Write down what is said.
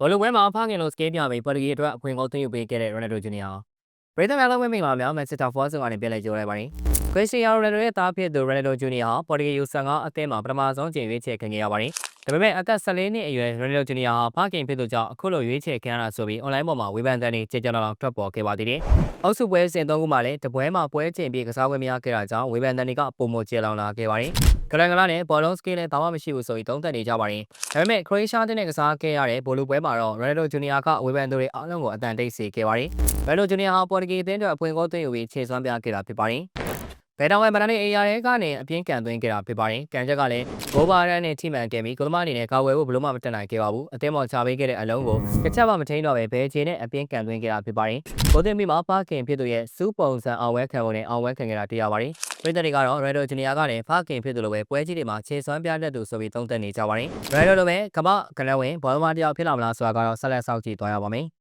ဘောလုံးပွဲမှာဖခင်လိုစကေးပြပြီးပေါ်တူဂီအတွက်အခွင့်အရေးသိမ်းယူပေးခဲ့တဲ့ရိုနယ်ဒိုဂျူနီယာပရိသတ်များလုံးဝမိတ်ပါများမန်ချက်စတာဖော့စ်ကနေပြန်လည်ကြိုးလိုက်ပါတယ်ခရစ္စတီယာနိုရိုနယ်ဒိုရဲ့သားဖြစ်သူရိုနယ်ဒိုဂျူနီယာဟာပေါ်တူဂီယူ15အသင်းမှာပထမဆုံးကြိမ်ရွေးချယ်ခံခဲ့ရပါတယ် ဒါပေမဲ့အသက်14နှစ်အရွယ်ရိုနယ်ဒိုဂျူနီယာဟာဖခင်ဖြစ်သူကြောင့်အခုလိုရွေးချယ်ခံရတာဆိုပြီးအွန်လိုင်းပေါ်မှာဝေဖန်တဲ့နေကြေကြောင်တော်ထွက်ပေါ်ခဲ့ပါသေးတယ်။အောက်စုပွဲစဉ်သုံးခုမှာလည်းတပွဲမှာပွဲချိန်ပြီးကစားပွဲမရခဲ့တာကြောင့်ဝေဖန်တဲ့နေကပုံမကျေလောင်လာခဲ့ပါတယ်။ကလန်ကလာနဲ့ဘောလုံးစကေးလည်းတောင်းမှမရှိဘူးဆိုပြီးသုံးသပ်နေကြပါတယ်။ဒါပေမဲ့ခရိုအေးရှားတဲ့ကစားခဲ့ရတဲ့ဘိုလူပွဲမှာတော့ရိုနယ်ဒိုဂျူနီယာကဝေဖန်သူတွေအားလုံးကိုအတန်တိတ်စေခဲ့ပါတယ်။ရိုနယ်ဒိုဂျူနီယာဟာပေါ်တူဂီအသင်းအတွက်အပွင့်ကိုသွင်းယူပြီးခြေစွမ်းပြခဲ့တာဖြစ်ပါတယ်။ ဘယ်တောင်ဝဲမနာနဲ့အေးရတဲ့ကနေအပြင်းကန်သွင်းခဲ့တာဖြစ်ပါတယ်။ကန်ချက်ကလည်းဂိုးဘာရန်နဲ့ထိမှန်ခဲ့ပြီးကိုသမားအနေနဲ့ကာဝယ်ဖို့ဘလို့မှမတက်နိုင်ခဲ့ပါဘူး။အသင်းပေါ်ချပေးခဲ့တဲ့အလုံးကိုတစ်ချက်မှမထိန်တော့ပဲဘဲချေနဲ့အပြင်းကန်သွင်းခဲ့တာဖြစ်ပါတယ်။ဂိုးသွင်းပြီးမှပါကင်ဖြစ်သူရဲ့စူးပုံစံအောင်ဝဲခံပုံနဲ့အောင်ဝဲခံခဲ့တာတွေ့ရပါတယ်။ပြည်သူတွေကတော့ Red Dot Junior ကလည်းဖခင်ဖြစ်သူလိုပဲပွဲကြီးတွေမှာခြေစွမ်းပြတတ်သူဆိုပြီးသုံးသပ်နေကြပါတယ်။ Red Dot လိုပဲကမ္ဘာကလဝင်းဘောလုံးမတစ်ယောက်ဖြစ်လာမလားဆိုတာကတော့ဆက်လက်စောင့်ကြည့်သွားရပါမယ်။